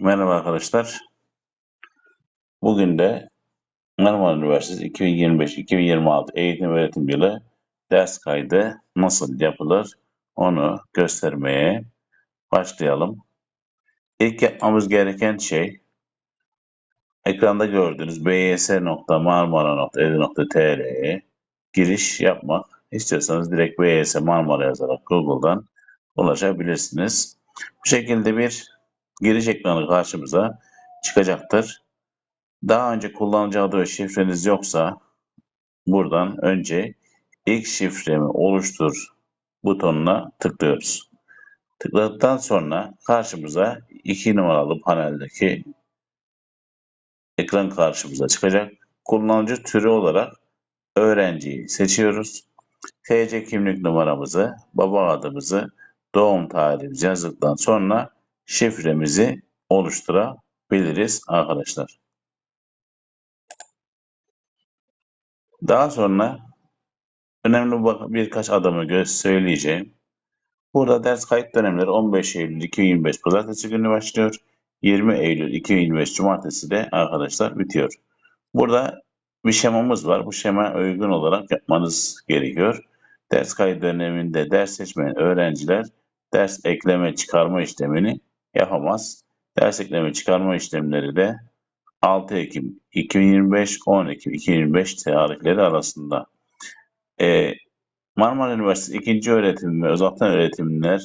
Merhaba arkadaşlar. Bugün de Marmara Üniversitesi 2025-2026 eğitim öğretim yılı ders kaydı nasıl yapılır onu göstermeye başlayalım. İlk yapmamız gereken şey ekranda gördüğünüz bys.marmara.edu.tr'ye giriş yapmak. İstiyorsanız direkt BYS Marmara yazarak Google'dan ulaşabilirsiniz. Bu şekilde bir giriş ekranı karşımıza çıkacaktır. Daha önce kullanıcı adı ve şifreniz yoksa buradan önce ilk şifremi oluştur butonuna tıklıyoruz. Tıkladıktan sonra karşımıza iki numaralı paneldeki ekran karşımıza çıkacak. Kullanıcı türü olarak öğrenciyi seçiyoruz. TC kimlik numaramızı, baba adımızı, doğum tarihimizi yazdıktan sonra şifremizi oluşturabiliriz arkadaşlar. Daha sonra önemli birkaç adımı söyleyeceğim. Burada ders kayıt dönemleri 15 Eylül 2025 Pazartesi günü başlıyor. 20 Eylül 2025 Cumartesi de arkadaşlar bitiyor. Burada bir şemamız var. Bu şema uygun olarak yapmanız gerekiyor. Ders kayıt döneminde ders seçmeyen öğrenciler ders ekleme çıkarma işlemini yapamaz. Ders ekleme çıkarma işlemleri de 6 Ekim 2025 10 Ekim 2025 tarihleri arasında. Ee, Marmara Üniversitesi ikinci öğretim ve uzaktan öğretimler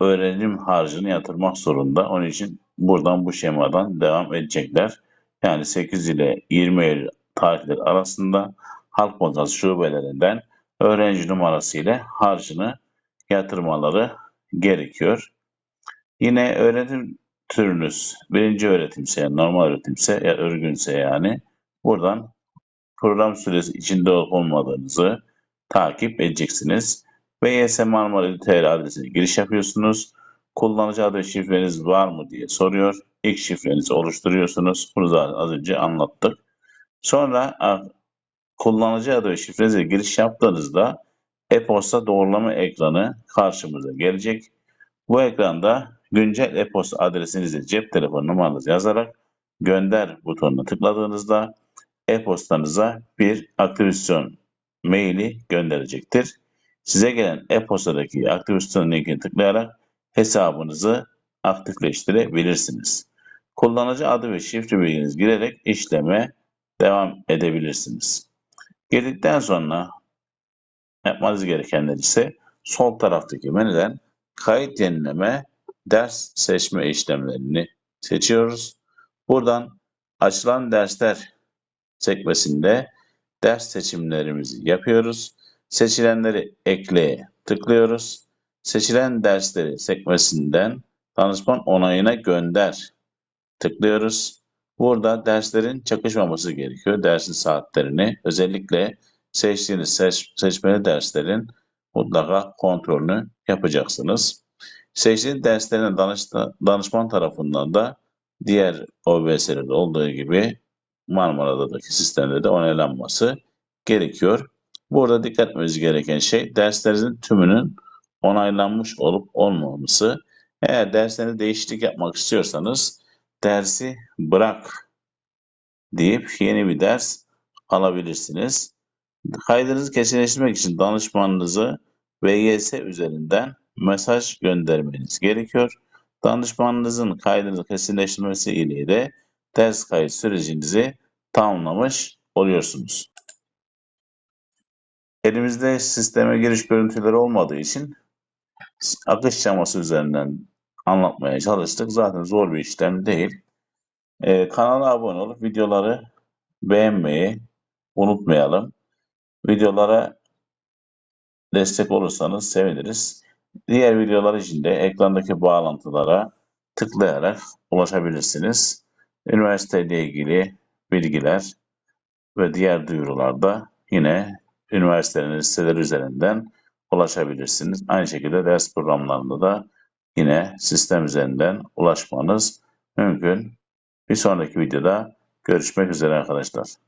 öğrenim harcını yatırmak zorunda. Onun için buradan bu şemadan devam edecekler. Yani 8 ile 20 Eylül tarihleri arasında Halk Bankası şubelerinden öğrenci numarası ile harcını yatırmaları gerekiyor. Yine öğretim türünüz birinci öğretimse, normal öğretimse ya örgünse yani buradan program süresi içinde olup olmadığınızı takip edeceksiniz. BYS Marmara TR adresine giriş yapıyorsunuz. Kullanıcı adı şifreniz var mı diye soruyor. İlk şifrenizi oluşturuyorsunuz. Bunu zaten az önce anlattık. Sonra kullanıcı adı ve şifrenize giriş yaptığınızda e-posta doğrulama ekranı karşımıza gelecek. Bu ekranda güncel e-posta adresinizi cep telefonu numaranızı yazarak gönder butonuna tıkladığınızda e-postanıza bir aktivasyon maili gönderecektir. Size gelen e-postadaki aktivasyon linkini tıklayarak hesabınızı aktifleştirebilirsiniz. Kullanıcı adı ve şifre bilginizi girerek işleme devam edebilirsiniz. Girdikten sonra yapmanız gerekenler ise sol taraftaki menüden kayıt yenileme ders seçme işlemlerini seçiyoruz. Buradan açılan dersler sekmesinde ders seçimlerimizi yapıyoruz. Seçilenleri ekleye tıklıyoruz. Seçilen dersleri sekmesinden danışman onayına gönder tıklıyoruz. Burada derslerin çakışmaması gerekiyor. Dersin saatlerini özellikle seçtiğiniz seç, seçmeli derslerin mutlaka kontrolünü yapacaksınız. Seçtiğiniz derslerin danışman tarafından da diğer OBS'lerde olduğu gibi Marmara'daki sistemde de onaylanması gerekiyor. Burada dikkat etmeniz gereken şey derslerinizin tümünün onaylanmış olup olmaması. Eğer derslerinizde değişiklik yapmak istiyorsanız dersi bırak deyip yeni bir ders alabilirsiniz. Kaydınızı kesinleştirmek için danışmanınızı VGS üzerinden mesaj göndermeniz gerekiyor. Danışmanınızın kaydınızı kesinleştirmesi ile de ders kayıt sürecinizi tamamlamış oluyorsunuz. Elimizde sisteme giriş görüntüleri olmadığı için akış şeması üzerinden anlatmaya çalıştık. Zaten zor bir işlem değil. Ee, kanala abone olup videoları beğenmeyi unutmayalım. Videolara destek olursanız seviniriz. Diğer videolar için de ekrandaki bağlantılara tıklayarak ulaşabilirsiniz. Üniversite ile ilgili bilgiler ve diğer duyurularda yine üniversitenin siteleri üzerinden ulaşabilirsiniz. Aynı şekilde ders programlarında da yine sistem üzerinden ulaşmanız mümkün. Bir sonraki videoda görüşmek üzere arkadaşlar.